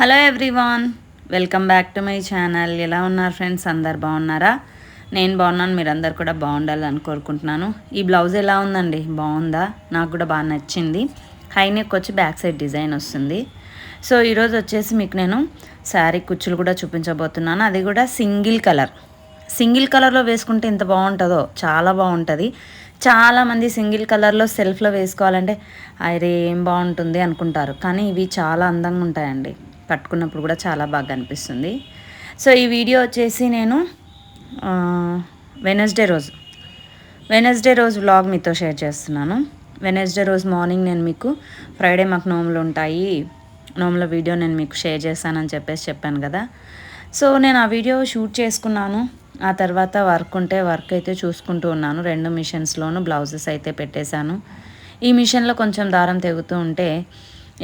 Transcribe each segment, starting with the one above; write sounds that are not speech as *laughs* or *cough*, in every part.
Hello everyone welcome back to my channel. ఎలా ఉన్నారు friends? అందరు బాగున్నారా? నేను బాగున్నాను మీరందరు కూడా బాగుండాలని కోరుకుంటున్నాను. ఈ బ్లౌజ్ ఎలా ఉందండి? బాగుందా? నాకు కూడా బాగా నచ్చింది. హై నెక్ వచ్చి బ్యాక్ సైడ్ డిజైన్ వస్తుంది. సో ఈరోజు వచ్చేసి మీకు నేను శారీ కుచ్చులు కూడా చూపించబోతున్నాను. అది కూడా సింగిల్ కలర్. సింగిల్ కలర్లో వేసుకుంటే ఎంత బాగుంటుందో? చాలా బాగుంటుంది. చాలామంది సింగిల్ కలర్లో సెల్ఫ్లో వేసుకోవాలంటే అరే ఏం బాగుంటుంది? అనుకుంటారు. కానీ ఇవి చాలా అందంగా ఉంటాయండి. కట్టుకున్నప్పుడు కూడా చాలా బాగా అనిపిస్తుంది. సో ఈ వీడియో వచ్చేసి నేను వెనస్డే రోజు. వెనస్డే రోజు వ్లాగ్ మీతో షేర్ చేస్తున్నాను. వెనస్డే రోజు మార్నింగ్ నేను మీకు ఫ్రైడే మాకు నోములు ఉంటాయి. నోముల వీడియో నేను మీకు షేర్ చేస్తానని చెప్పేసి చెప్పాను కదా. సో నేను ఆ వీడియో షూట్ చేసుకున్నాను. ఆ తర్వాత వర్క్ ఉంటే వర్క్ అయితే చూసుకుంటూ ఉన్నాను. రెండు మిషన్స్లోనూ బ్లౌజెస్ అయితే పెట్టేశాను. ఈ మిషన్లో కొంచెం దారం తెగుతూ ఉంటే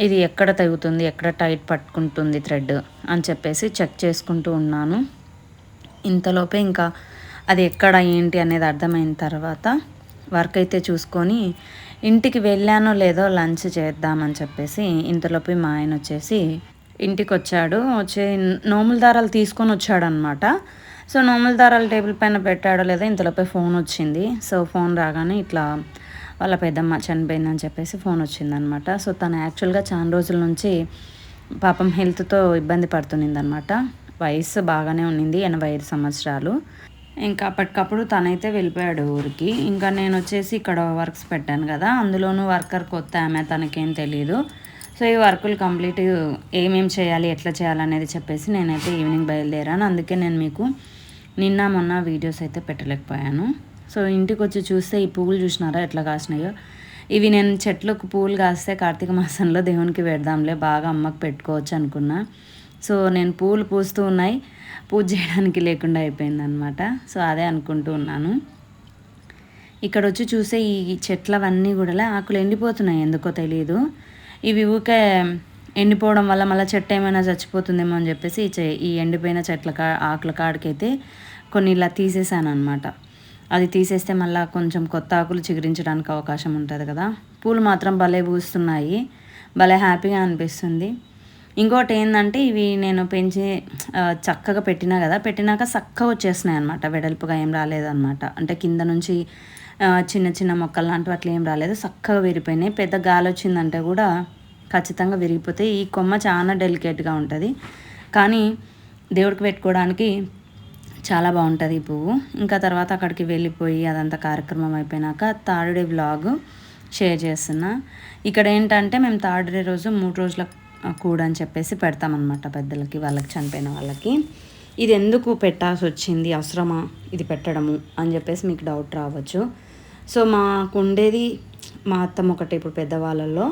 ఇది ఎక్కడ తగ్గుతుంది ఎక్కడ టైట్ పట్టుకుంటుంది థ్రెడ్ అని చెప్పేసి చెక్ చేసుకుంటూ ఉన్నాను. ఇంతలోపే ఇంకా అది ఎక్కడ ఏంటి అనేది అర్థమైన తర్వాత వర్క్ అయితే చూసుకొని ఇంటికి వెళ్ళానో లేదో లంచ్ చేద్దామని చెప్పేసి ఇంతలోపే మా ఆయన వచ్చేసి ఇంటికి వచ్చాడు. వచ్చి నోముల దారాలు తీసుకొని వచ్చాడనమాట. సో నోముల దారాలు టేబుల్ పైన పెట్టాడో లేదో ఇంతలోపే ఫోన్ వచ్చింది. సో ఫోన్ రాగానే ఇట్లా వాళ్ళ పెద్దమ్మ చనిపోయిందని చెప్పేసి ఫోన్ వచ్చిందనమాట. సో తను యాక్చువల్గా చాలా రోజుల నుంచి పాపం హెల్త్తో ఇబ్బంది పడుతుందనమాట. అనమాట వయసు బాగానే ఉన్నింది ఎనభై ఐదు సంవత్సరాలు. ఇంకా అప్పటికప్పుడు తనైతే వెళ్ళిపోయాడు ఊరికి. ఇంకా నేను వచ్చేసి ఇక్కడ వర్క్స్ పెట్టాను కదా అందులోనూ వర్కర్ కొత్త ఆమె తనకేం తెలియదు సో ఈ వర్కులు కంప్లీట్ ఏమేమి చేయాలి ఎట్లా చేయాలనేది చెప్పేసి నేనైతే ఈవినింగ్ బయలుదేరాను. అందుకే నేను మీకు నిన్న మొన్న వీడియోస్ అయితే పెట్టలేకపోయాను. సో ఇంటికి వచ్చి చూస్తే ఈ పువ్వులు చూసినారా? ఎట్లా కాసినాయో? ఇవి నేను చెట్లకు పువ్వులు కాస్తే కార్తీక మాసంలో దేవునికి పెడదాంలే బాగా అమ్మకు పెట్టుకోవచ్చు అనుకున్నా. సో నేను పూలు పూస్తూ ఉన్నాయి. పూజ చేయడానికి లేకుండా అయిపోయిందనమాట సో అదే అనుకుంటూ ఉన్నాను. ఇక్కడ వచ్చి చూసే ఈ చెట్లవన్నీ కూడా ఆకులు ఎండిపోతున్నాయి ఎందుకో తెలియదు ఇవి ఊకే ఎండిపోవడం వల్ల మళ్ళీ చెట్టు ఏమైనా చచ్చిపోతుందేమో అని చెప్పేసి ఈ ఎండిపోయిన చెట్ల కా ఆకుల కాడికైతే కొన్ని ఇలా తీసేసాను అనమాట అది తీసేస్తే మళ్ళీ కొంచెం కొత్త ఆకులు చిగురించడానికి అవకాశం ఉంటుంది కదా. పూలు మాత్రం భలే పూస్తున్నాయి. భలే హ్యాపీగా అనిపిస్తుంది. ఇంకోటి ఏంటంటే ఇవి నేను పెంచి చక్కగా పెట్టినా కదా పెట్టినాక చక్కగా వచ్చేస్తున్నాయి అనమాట వెడల్పుగా ఏం రాలేదన్నమాట. అంటే కింద నుంచి చిన్న చిన్న మొక్కలు లాంటివి అట్లా ఏం రాలేదు. చక్కగా విరిపోయినాయి పెద్ద గాలి వచ్చిందంటే కూడా ఖచ్చితంగా విరిగిపోతే ఈ కొమ్మ చాలా డెలికేట్గా ఉంటుంది. కానీ దేవుడికి పెట్టుకోవడానికి చాలా బాగుంటుంది ఈ పువ్వు. ఇంకా తర్వాత అక్కడికి వెళ్ళిపోయి అదంతా కార్యక్రమం అయిపోయినాక థర్డ్ డే వ్లాగ్ షేర్ చేస్తున్నా. ఇక్కడ ఏంటంటే మేము థర్డ్ డే రోజు మూడు రోజుల కూడా అని చెప్పేసి పెడతామన్నమాట పెద్దలకి వాళ్ళకి చనిపోయిన వాళ్ళకి. ఇది ఎందుకు పెట్టాల్సి వచ్చింది అవసరమా ఇది పెట్టడము అని చెప్పేసి మీకు డౌట్ రావచ్చు. సో మాకు ఉండేది మా అత్తమ్మ ఒకటి ఇప్పుడు పెద్దవాళ్ళల్లో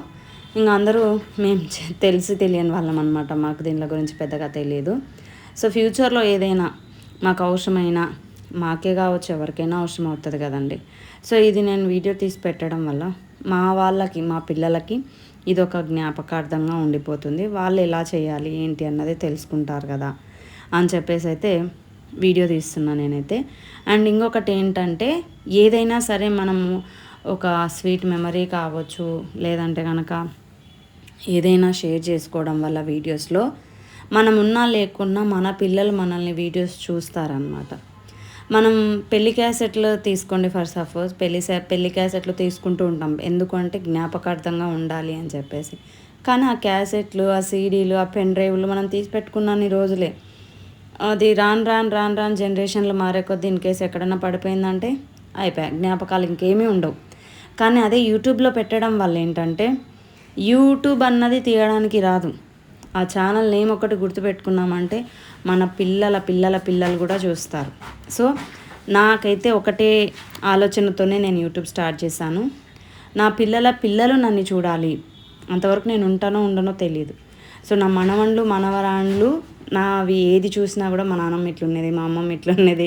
ఇంకా అందరూ మేము తెలిసి తెలియని వాళ్ళం అనమాట మాకు దీనిల గురించి పెద్దగా తెలియదు. సో ఫ్యూచర్లో ఏదైనా మాకు అవసరమైన మాకే కావచ్చు ఎవరికైనా అవసరం అవుతుంది కదండి. సో ఇది నేను వీడియో తీసి పెట్టడం వల్ల మా వాళ్ళకి మా పిల్లలకి ఇది ఒక జ్ఞాపకార్థంగా ఉండిపోతుంది. వాళ్ళు ఎలా చేయాలి ఏంటి అన్నది తెలుసుకుంటారు కదా. అని చెప్పేసి అయితే వీడియో తీస్తున్నాను నేనైతే. అండ్ ఇంకొకటి ఏంటంటే ఏదైనా సరే మనము ఒక స్వీట్ మెమరీ కావచ్చు లేదంటే కనుక ఏదైనా షేర్ చేసుకోవడం వల్ల వీడియోస్లో మనం ఉన్నా లేకున్నా మన పిల్లలు మనల్ని వీడియోస్ చూస్తారనమాట మనం పెళ్ళి క్యాసెట్లు తీసుకోండి ఫర్ సపోజ్ పెళ్ళి పెళ్ళి క్యాసెట్లు తీసుకుంటూ ఉంటాం. ఎందుకంటే జ్ఞాపకార్థంగా ఉండాలి అని చెప్పేసి. కానీ ఆ క్యాసెట్లు ఆ సీడీలు ఆ పెన్ డ్రైవ్లు మనం తీసి పెట్టుకున్నాను రోజులే. అది రాను రాను రాను రాను జనరేషన్లు మారే కొద్దీ ఇన్ కేసు ఎక్కడన్నా పడిపోయిందంటే అయిపోయా. జ్ఞాపకాలు ఇంకేమీ ఉండవు. కానీ అదే యూట్యూబ్లో పెట్టడం వల్ల ఏంటంటే యూట్యూబ్ అన్నది తీయడానికి రాదు. ఆ ఛానల్ నేమ్ ఒకటి గుర్తుపెట్టుకున్నామంటే మన పిల్లల పిల్లల పిల్లలు కూడా చూస్తారు. సో నాకైతే ఒకటే ఆలోచనతోనే నేను యూట్యూబ్ స్టార్ట్ చేశాను. నా పిల్లల పిల్లలు నన్ను చూడాలి. అంతవరకు నేను ఉంటానో ఉండనో తెలియదు సో నా మనవన్లు మనవరాండ్లు నావి ఏది చూసినా కూడా మా నాన్నమ్మ ఇట్లున్నది మా అమ్మమ్మ ఇట్లున్నది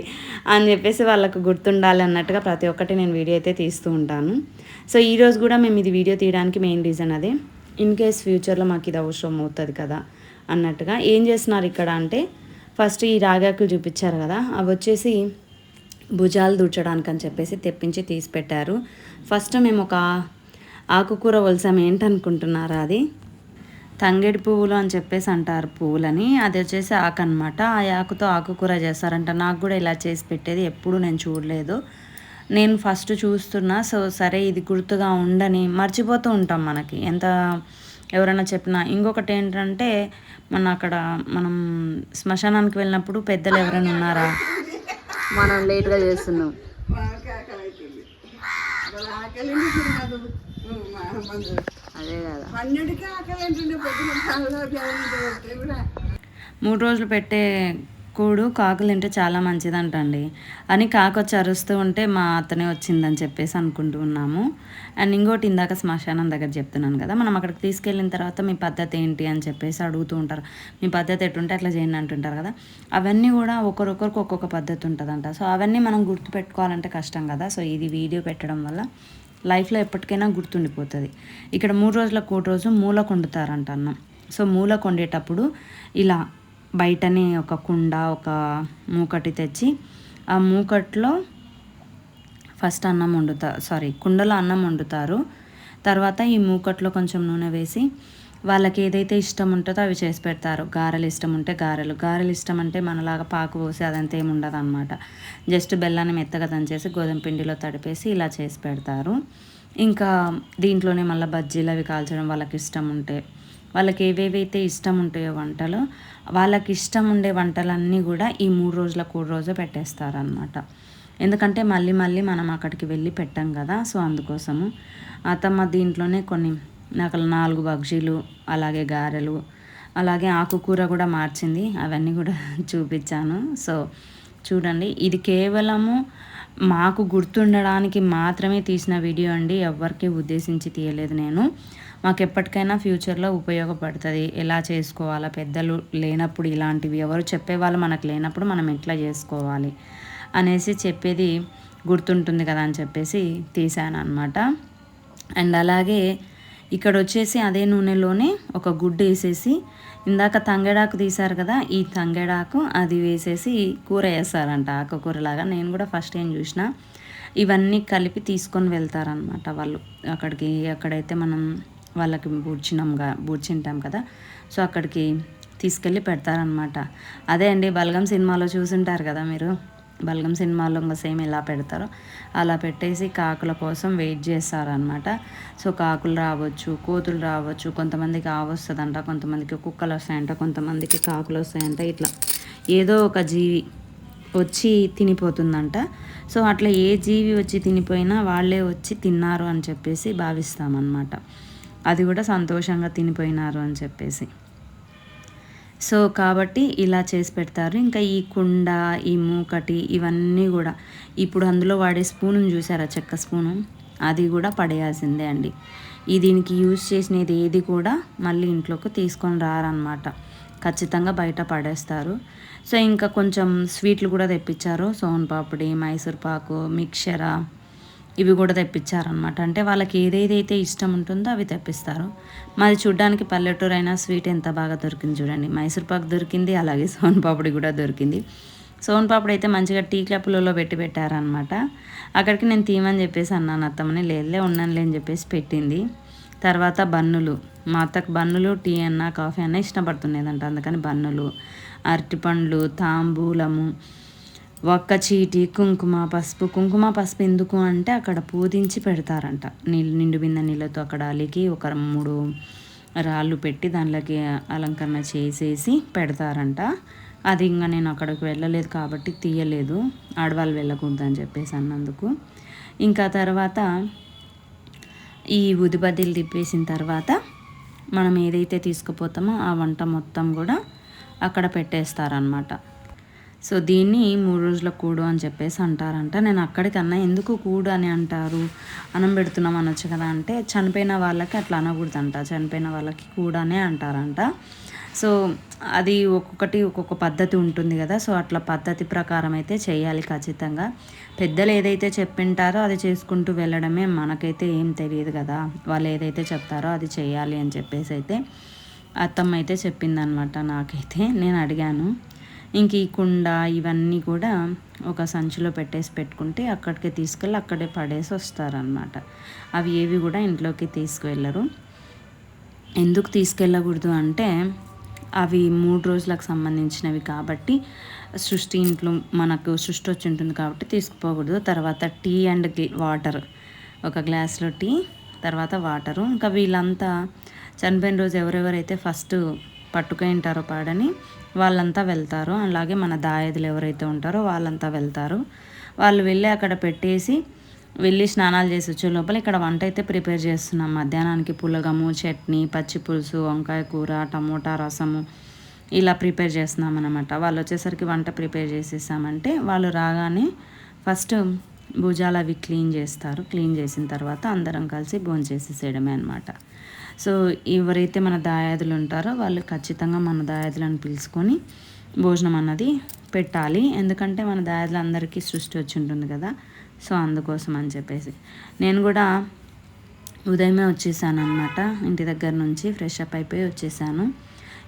అని చెప్పేసి వాళ్ళకు గుర్తుండాలి అన్నట్టుగా ప్రతి ఒక్కటి నేను వీడియో అయితే తీస్తూ ఉంటాను. సో ఈరోజు కూడా మేము ఇది వీడియో తీయడానికి మెయిన్ రీజన్ అదే. ఇన్ కేస్ ఫ్యూచర్లో మాకు ఇది అవసరం అవుతుంది కదా అన్నట్టుగా ఏం చేస్తున్నారు ఇక్కడ అంటే ఫస్ట్ ఈ రాగాకులు చూపించారు కదా అవి వచ్చేసి భుజాలు దూడ్చడానికి అని చెప్పేసి తెప్పించి తీసి పెట్టారు. ఫస్ట్ మేము ఒక ఆకుకూర వలసాం ఏంటనుకుంటున్నారా అది? తంగేడి పువ్వులు అని చెప్పేసి అంటారు పువ్వులని. అది వచ్చేసి ఆకు అనమాట ఆ ఆకుతో ఆకుకూర చేస్తారంట. నాకు కూడా ఇలా చేసి పెట్టేది ఎప్పుడు నేను చూడలేదు. నేను ఫస్ట్ చూస్తున్నా సో సరే ఇది గుర్తుగా ఉండని మర్చిపోతూ ఉంటాం మనకి. ఎంత ఎవరైనా చెప్పినా. ఇంకొకటి ఏంటంటే మన అక్కడ మనం శ్మశానానికి వెళ్ళినప్పుడు పెద్దలు ఎవరైనా ఉన్నారా? మనం లేట్గా చేస్తున్నాం. అదే కదా. మూడు రోజులు పెట్టే కూడు కాకులు తింటే చాలా మంచిదంటండి. అని కాకు వచ్చి అరుస్తూ ఉంటే మా అతనే వచ్చిందని చెప్పేసి అనుకుంటూ ఉన్నాము. అండ్ ఇంకోటి ఇందాక శ్మశానం దగ్గర చెప్తున్నాను కదా మనం అక్కడికి తీసుకెళ్ళిన తర్వాత మీ పద్ధతి ఏంటి అని చెప్పేసి అడుగుతూ ఉంటారు. మీ పద్ధతి ఎటుంటే అట్లా చేయండి అంటుంటారు కదా. అవన్నీ కూడా ఒకరొకరికి ఒక్కొక్క పద్ధతి ఉంటుందంట. సో అవన్నీ మనం గుర్తుపెట్టుకోవాలంటే కష్టం కదా. సో ఇది వీడియో పెట్టడం వల్ల లైఫ్లో ఎప్పటికైనా గుర్తుండిపోతుంది. ఇక్కడ మూడు రోజుల కోటి రోజు మూల కొండుతారంట అన్నం. సో మూల కొండేటప్పుడు ఇలా బయటనే ఒక కుండ ఒక మూకటి తెచ్చి ఆ మూకట్లో ఫస్ట్ అన్నం వండుతారు సారీ కుండలో అన్నం వండుతారు. తర్వాత ఈ మూకట్లో కొంచెం నూనె వేసి వాళ్ళకి ఏదైతే ఇష్టం ఉంటుందో అవి చేసి పెడతారు. గారెలు ఇష్టం ఉంటే గారెలు. గారెలు ఇష్టం అంటే మనలాగా పాకు పోసి అదంతా ఏమి ఉండదు అనమాట జస్ట్ బెల్లాన్ని మెత్తగా దంచేసి గోధుమ పిండిలో తడిపేసి ఇలా చేసి పెడతారు. ఇంకా దీంట్లోనే మళ్ళీ బజ్జీలు అవి కాల్చడం వాళ్ళకి ఇష్టం ఉంటే వాళ్ళకి ఏవేవైతే ఇష్టం ఉంటాయో వంటలు వాళ్ళకి ఇష్టం ఉండే వంటలన్నీ కూడా ఈ మూడు రోజుల కూడు రోజు పెట్టేస్తారనమాట ఎందుకంటే మళ్ళీ మళ్ళీ మనం అక్కడికి వెళ్ళి పెట్టాం కదా సో అందుకోసము. అతమ్మ దీంట్లోనే కొన్ని నాకు నాలుగు బగ్జీలు అలాగే గారెలు అలాగే ఆకుకూర కూడా మార్చింది. అవన్నీ కూడా *laughs* చూపించాను. సో చూడండి ఇది కేవలము మాకు గుర్తుండడానికి మాత్రమే తీసిన వీడియో అండి. ఎవరికి ఉద్దేశించి తీయలేదు నేను. మాకు ఎప్పటికైనా ఫ్యూచర్లో ఉపయోగపడుతుంది. ఎలా చేసుకోవాలా? పెద్దలు లేనప్పుడు ఇలాంటివి ఎవరు చెప్పేవాళ్ళు మనకు లేనప్పుడు మనం ఎట్లా చేసుకోవాలి? అనేసి చెప్పేది గుర్తుంటుంది కదా అని చెప్పేసి తీశాను అనమాట అండ్ అలాగే ఇక్కడ వచ్చేసి అదే నూనెలోనే ఒక గుడ్డు వేసేసి ఇందాక తంగేడాకు తీశారు కదా ఈ తంగేడాకు అది వేసేసి కూర వేస్తారంట ఆకుకూరలాగా. నేను కూడా ఫస్ట్ ఏం చూసిన. ఇవన్నీ కలిపి తీసుకొని వెళ్తారనమాట వాళ్ళు. అక్కడికి ఎక్కడైతే మనం వాళ్ళకి బూడ్చినాంగా బూడ్చింటాం కదా. సో అక్కడికి తీసుకెళ్ళి పెడతారనమాట అదే అండి బలగం సినిమాలో చూసుంటారు కదా మీరు. బలగం సినిమాలో ఇంకా సేమ్ ఎలా పెడతారో. అలా పెట్టేసి కాకుల కోసం వెయిట్ చేస్తారనమాట సో కాకులు రావచ్చు కోతులు రావచ్చు కొంతమందికి ఆవు వస్తుందంట కొంతమందికి కుక్కలు వస్తాయంట కొంతమందికి కాకులు వస్తాయంట ఇట్లా. ఏదో ఒక జీవి వచ్చి తినిపోతుందంట. సో అట్లా ఏ జీవి వచ్చి తినిపోయినా వాళ్ళే వచ్చి తిన్నారు అని చెప్పేసి భావిస్తామన్నమాట. అది కూడా సంతోషంగా తినిపోయినారు అని చెప్పేసి. సో కాబట్టి ఇలా చేసి పెడతారు. ఇంకా ఈ కుండ ఈ మూకటి ఇవన్నీ కూడా ఇప్పుడు అందులో వాడే స్పూను చూసారా? చెక్క స్పూను. అది కూడా పడేయాల్సిందే అండి. ఈ దీనికి యూజ్ చేసినది ఏది కూడా మళ్ళీ ఇంట్లోకి తీసుకొని రారనమాట ఖచ్చితంగా బయట పడేస్తారు. సో ఇంకా కొంచెం స్వీట్లు కూడా తెప్పించారు. సోన్ పాపిడి మైసూర్ పాకు మిక్చరా ఇవి కూడా తెప్పించారనమాట అంటే వాళ్ళకి ఏదేదైతే ఇష్టం ఉంటుందో అవి తెప్పిస్తారు. మాది చూడ్డానికి పల్లెటూరు అయినా స్వీట్ ఎంత బాగా దొరికింది చూడండి. మైసూర్ పాక్ దొరికింది అలాగే సోన్ పాపిడి కూడా దొరికింది. సోన్ పాపిడి అయితే మంచిగా టీ క్లప్లలో పెట్టి పెట్టారనమాట అక్కడికి నేను తీయమని చెప్పేసి అన్నాను అత్తమ్మని లేదులే ఉన్నానులే అని చెప్పేసి పెట్టింది. తర్వాత బన్నులు. మా అత్తకు బన్నులు టీ అన్న కాఫీ అన్న ఇష్టపడుతుండేదంట. అందుకని బన్నులు అరటిపండ్లు తాంబూలము ఒక్క చీటి కుంకుమ పసుపు. కుంకుమ పసుపు ఎందుకు అంటే అక్కడ పూజించి పెడతారంట. నీళ్ళు నిండు బిందె నీళ్ళతో అక్కడ అలికి ఒక మూడు రాళ్ళు పెట్టి దానిలోకి అలంకరణ చేసేసి పెడతారంట. అది ఇంకా నేను అక్కడికి వెళ్ళలేదు కాబట్టి తీయలేదు. ఆడవాళ్ళు వెళ్ళకూడదు అని చెప్పేసి అన్నందుకు. ఇంకా తర్వాత ఈ ఉదిబద్దీలు తిప్పేసిన తర్వాత మనం ఏదైతే తీసుకుపోతామో ఆ వంట మొత్తం కూడా అక్కడ పెట్టేస్తారనమాట సో దీన్ని మూడు రోజుల కూడు అని చెప్పేసి అంటారంట. నేను అక్కడికన్నా ఎందుకు కూడు అని అంటారు? అన్నం పెడుతున్నాం అనొచ్చు కదా అంటే చనిపోయిన వాళ్ళకి అట్లా అనకూడదంట. చనిపోయిన వాళ్ళకి కూడానే అంటారంట. సో అది ఒక్కొక్కటి ఒక్కొక్క పద్ధతి ఉంటుంది కదా సో అట్లా పద్ధతి ప్రకారం అయితే చేయాలి ఖచ్చితంగా. పెద్దలు ఏదైతే చెప్పింటారో అది చేసుకుంటూ వెళ్ళడమే మనకైతే ఏం తెలియదు కదా. వాళ్ళు ఏదైతే చెప్తారో అది చేయాలి అని చెప్పేసి అయితే అత్తమ్మ అయితే చెప్పిందనమాట నాకైతే. నేను అడిగాను. ఇంక ఈ కుండ ఇవన్నీ కూడా ఒక సంచిలో పెట్టేసి పెట్టుకుంటే అక్కడికి తీసుకెళ్ళి అక్కడే పడేసి వస్తారనమాట అవి ఏవి కూడా ఇంట్లోకి తీసుకువెళ్ళరు ఎందుకు తీసుకెళ్ళకూడదు అంటే అవి మూడు రోజులకు సంబంధించినవి కాబట్టి సృష్టి ఇంట్లో మనకు సృష్టి వచ్చి ఉంటుంది కాబట్టి తీసుకుపోకూడదు. తర్వాత టీ అండ్ వాటర్ ఒక గ్లాస్లో టీ తర్వాత వాటరు. ఇంకా వీళ్ళంతా చనిపోయిన రోజు ఎవరెవరైతే ఫస్ట్ పట్టుకుంటారో పాడని వాళ్ళంతా వెళ్తారు. అలాగే మన దాయదులు ఎవరైతే ఉంటారో వాళ్ళంతా వెళ్తారు. వాళ్ళు వెళ్ళి అక్కడ పెట్టేసి వెళ్ళి స్నానాలు చేసి వచ్చే లోపల ఇక్కడ వంట అయితే ప్రిపేర్ చేస్తున్నాం. మధ్యాహ్నానికి పులగము చట్నీ పచ్చి పులుసు వంకాయ కూర టమోటా రసము ఇలా ప్రిపేర్ చేస్తున్నాం అనమాట వాళ్ళు వచ్చేసరికి వంట ప్రిపేర్ చేసేసామంటే వాళ్ళు రాగానే ఫస్ట్ భుజాలు అవి క్లీన్ చేస్తారు. క్లీన్ చేసిన తర్వాత అందరం కలిసి భోజనం చేసేసేయడమే అనమాట సో ఎవరైతే మన దాయాదులు ఉంటారో వాళ్ళు ఖచ్చితంగా మన దాయాదులను పిలుచుకొని భోజనం అన్నది పెట్టాలి. ఎందుకంటే మన దాయాదులు అందరికీ సృష్టి వచ్చి ఉంటుంది కదా. సో అందుకోసం అని చెప్పేసి. నేను కూడా ఉదయమే వచ్చేసాను అనమాట ఇంటి దగ్గర నుంచి ఫ్రెష్ అప్ అయిపోయి వచ్చేసాను.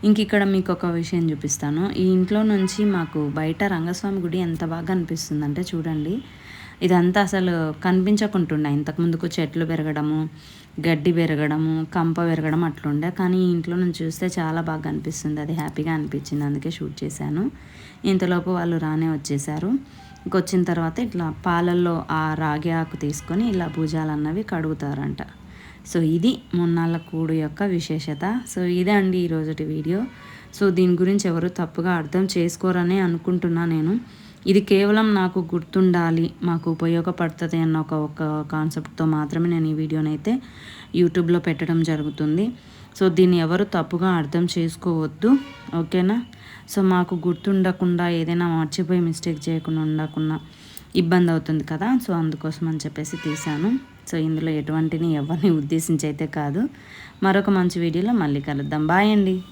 ఇంక ఇక్కడ మీకు ఒక విషయం చూపిస్తాను. ఈ ఇంట్లో నుంచి మాకు బయట రంగస్వామి గుడి ఎంత బాగా అనిపిస్తుంది అంటే చూడండి. ఇదంతా అసలు కనిపించకుంటుండే. ఇంతకుముందుకు చెట్లు పెరగడము గడ్డి పెరగడము కంప పెరగడం అట్లుండే. కానీ ఇంట్లో నుంచి చూస్తే చాలా బాగా అనిపిస్తుంది. అది హ్యాపీగా అనిపించింది. అందుకే షూట్ చేశాను. ఇంతలోపు వాళ్ళు రానే వచ్చేసారు ఇంకొచ్చిన తర్వాత ఇట్లా పాలల్లో ఆ రాగి ఆకు తీసుకొని ఇలా భుజాలు అన్నవి కడుగుతారంట. సో ఇది మొన్నాళ్ళ కూడు యొక్క విశేషత. సో ఇదే అండి ఈరోజుటి వీడియో. సో దీని గురించి ఎవరు తప్పుగా అర్థం చేసుకోరని అనుకుంటున్నా నేను. ఇది కేవలం నాకు గుర్తుండాలి మాకు ఉపయోగపడుతుంది అన్న ఒక ఒక కాన్సెప్ట్తో మాత్రమే నేను ఈ వీడియోని అయితే యూట్యూబ్లో పెట్టడం జరుగుతుంది. సో దీన్ని ఎవరు తప్పుగా అర్థం చేసుకోవద్దు ఓకేనా? సో మాకు గుర్తుండకుండా ఏదైనా మర్చిపోయి మిస్టేక్ చేయకుండా ఉండకుండా ఇబ్బంది అవుతుంది కదా? సో అందుకోసం అని చెప్పేసి తీశాను. సో ఇందులో ఎటువంటిని ఎవరిని ఉద్దేశించి అయితే కాదు. మరొక మంచి వీడియోలో మళ్ళీ కలుద్దాం. బాయ్ అండి.